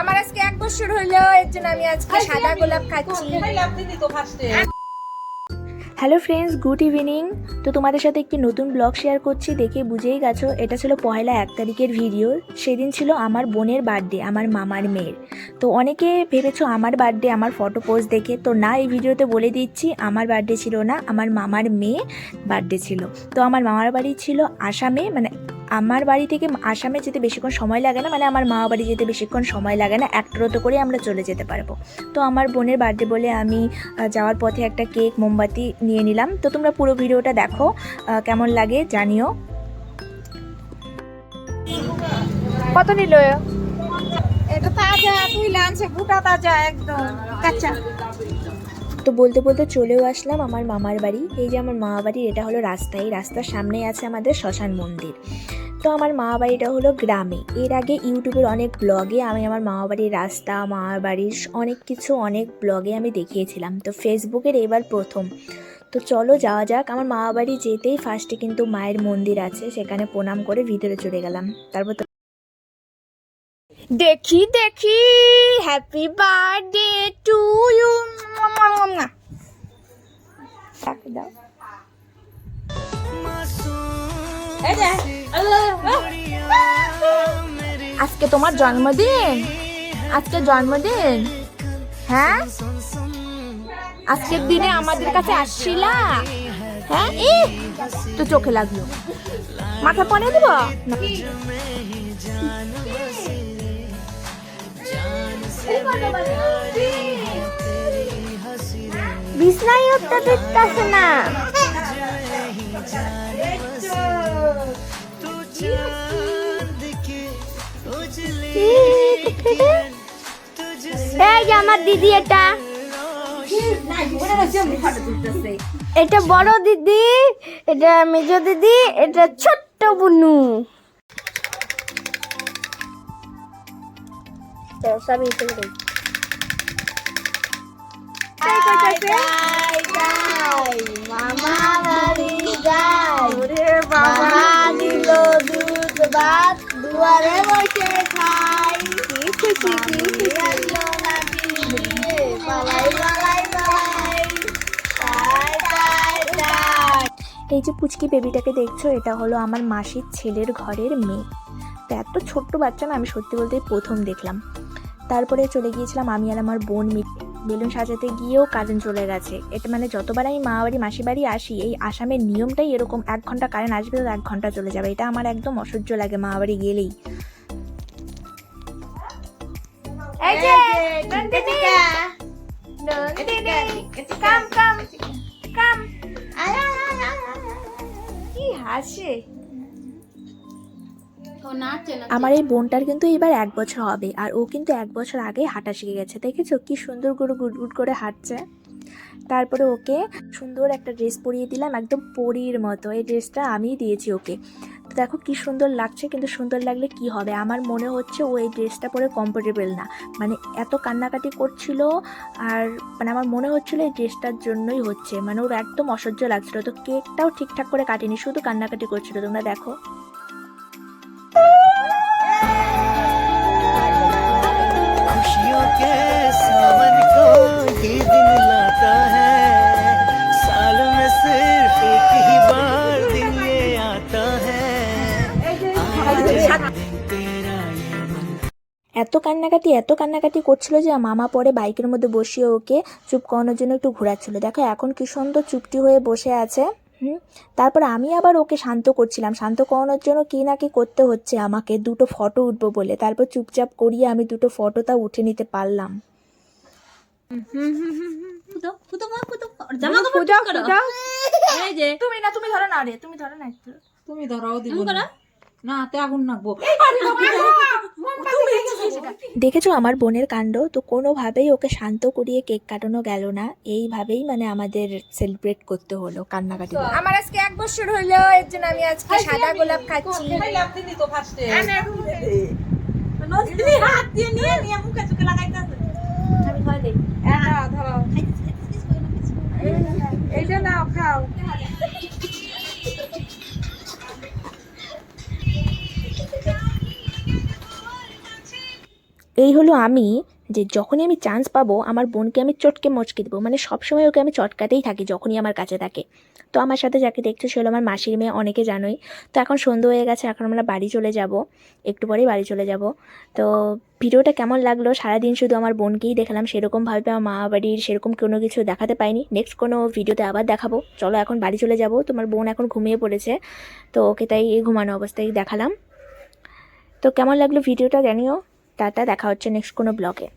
আমার আজকে এক বছর হইল এর জন্য আমি আজকে সাদা গোলাপ খাচ্ছি। Hello friends, good evening. তো তোমাদের সাথে একটি নতুন ব্লগ শেয়ার করছি, দেখে বুঝেই গেছো, এটা ছিল পহেলা এক তারিখের ভিডিও সেদিন ছিল আমার বোনের বার্থডে আমার মামার মেয়ের। তো অনেকে ভেবেছো আমার বার্থডে আমার ফটো পোস্ট দেখে। তো না, এই ভিডিওতে বলে দিচ্ছি, আমার বার্থডে ছিল না, আমার মামার মেয়ে বার্থডে ছিল। তো আমার মামার বাড়ি ছিল আসামে মানে আমার বাড়ি থেকে আসামে যেতে বেশিক্ষণ সময় লাগে না মানে আমার মা বাড়ি যেতে বেশিক্ষণ সময় লাগে না একটা রতো করে আমরা চলে যেতে পারব। তো আমার বোনের বার্থডে বলে আমি যাওয়ার পথে একটা কেক মোমবাতি নিয়ে নিলাম। তো তোমরা পুরো ভিডিওটা দেখো কেমন লাগে জানিও। কত নিল? এটা তাজা, তুই লাঞ্চে গোটা তাজা একদম, কাঁচা। তো বলতে বলতে চলেও আসলাম আমার মামার বাড়ি। এই যে আমার মামা বাড়ির এটা হলো রাস্তায় রাস্তার সামনেই আছে আমাদের শ্মশান মন্দির। তো আমার মামা বাড়িটা হলো গ্রামে। এর আগে ইউটিউবের অনেক ব্লগে আমি আমার মামা বাড়ির রাস্তা, মামার বাড়ির অনেক কিছু, অনেক ব্লগে আমি দেখিয়েছিলাম। তো ফেসবুকের এবার প্রথম। তো চলো যাওয়া যাক। আমার মামা বাড়ি যেতেই ফার্স্টে কিন্তু মায়ের মন্দির আছে। সেখানে প্রণাম করে ভিতরে চলে গেলাম। তারপর দেখি দেখি হ্যাপি বার্থডে টু ইউ দাও আজকে তোমার জন্মদিন। আজকে জন্মদিন। হ্যাঁ? আজকের দিনে আমাদের কাছে আসছিলা। হ্যাঁ ই তো চোখে লাগল। মাথা পনে দিব? বিছনাই উঠতে আমার দিদি এটা। এটা বড় দিদি এটা মেজ দিদি এটা ছোট্ট বুনু। গেছে। মামা বাড়ি যাই মামা দিল দুধ ভাত দুয়ারে বসে খাই। কি খুশি কি খুশি। পালাই পালাই পালাই। তাই তাই তাই। এই যে পুচকি বেবিটাকে দেখছ এটা হলো আমার মাসির ছেলের ঘরের মেয়ে। তো এত ছোট্ট বাচ্চা না আমি সত্যি বলতে প্রথম দেখলাম। তারপরে চলে গিয়েছিলাম আমি আর আমার বোন মিলে। বেলুন সাজাতে গিয়েও কারেন্ট চলে গেছে। এটা মানে যতবার আমি মা বাড়ি মাসি বাড়ি আসি, এই আসামের নিয়মটাই এরকম, এক ঘণ্টা কারেন্ট আসবে তো এক ঘণ্টা চলে যাবে। এটা আমার একদম অসহ্য লাগে মা বাড়ি গেলেই। কাম হাসে? আমার এই বোনটার কিন্তু এবার এক বছর হবে আর ও কিন্তু এক বছর আগে হাঁটা শিখে গেছে। দেখেছ? কি সুন্দর করে গুড করে হাঁটছে। তারপরে ওকে সুন্দর একটা ড্রেস পরিয়ে দিলাম একদম পরীর মতো। এই ড্রেসটা আমিই দিয়েছি ওকে। তো দেখো কি সুন্দর লাগছে কিন্তু সুন্দর লাগলে কি হবে? আমার মনে হচ্ছে ও এই ড্রেসটা পরে কমফোর্টেবল না। মানে এত কান্নাকাটি করছিল আর মানে আমার মনে হচ্ছিল এই ড্রেসটার জন্যই হচ্ছে। মানে ওর একদম অসহ্য লাগছিল। তো কেকটাও ঠিকঠাক করে কাটেনি শুধু কান্নাকাটি করছিল। তোমরা দেখো। के सावन को ये दिन लाता है साल में सिर्फ एक ही बार दिन ये आता है आज दिन तेरा ये मन এত কান্নাকাটি এত কান্নাকাটি করছিল যে মামা পরে বাইকের মধ্যে বসিয়ে ওকে চুপ করানোর জন্য একটু ঘোরাচ্ছিল দেখো এখন কি সুন্দর চুপটি হয়ে বসে আছে হুম? তারপর আমি আবার ওকে শান্ত করছিলাম। শান্ত করানোর জন্য কি না কি করতে হচ্ছে আমাকে দুটো ফটো উঠবো বলে। তারপর চুপচাপ করিয়ে আমি দুটো ফটোটা উঠে নিতে পারলাম। তুমি না তুমি ধরো না রে তুমি ধরো না একটু। তুমি ধরাও দিব না। তে আগুন নাকবো। দেখেছ আমার বোনের কাণ্ড তো কোনোভাবেই ওকে শান্ত করিয়ে কেক কাটানো গেল না এইভাবেই মানে আমাদের সেলিব্রেট করতে হলো কান্নাকাটি আমার আজকে এক বছর হইল এর জন্য আমি আজকে সাদা গোলাপ খাচ্ছি খাইলাম দিদি তো হাত দিয়ে নিয়ে নিয়ে মুখে চোখে লাগাইতে আমি ধরে দেই ধরো দাও এই হলো আমি যে যখনই আমি চান্স পাবো, আমার বোনকে আমি চটকে মচকে দেবো। মানে সবসময় ওকে আমি চটকাতেই থাকি যখনই আমার কাছে থাকে। তো আমার সাথে যাকে দেখছ, সে হলো আমার মাসির মেয়ে, অনেকে জানোই। তো এখন সন্ধ্যে হয়ে গেছে, এখন আমরা বাড়ি চলে যাব। একটু পরেই বাড়ি চলে যাব। তো ভিডিওটা কেমন লাগল? সারাদিন শুধু আমার বোনকেই দেখলাম, সেরকমভাবে আমার মা বাড়ির সেরকম কোনো কিছু দেখাতে পাইনি। নেক্সট কোনো ভিডিওতে আবার দেখাবো। চলো এখন বাড়ি চলে যাব। তোমার বোন এখন ঘুমিয়ে পড়েছে, তো ওকে তাই এই ঘুমানো অবস্থায় দেখালাম। তো কেমন লাগল ভিডিওটা জানিও। টাটা দেখা হচ্ছে নেক্সট কোনো ব্লগে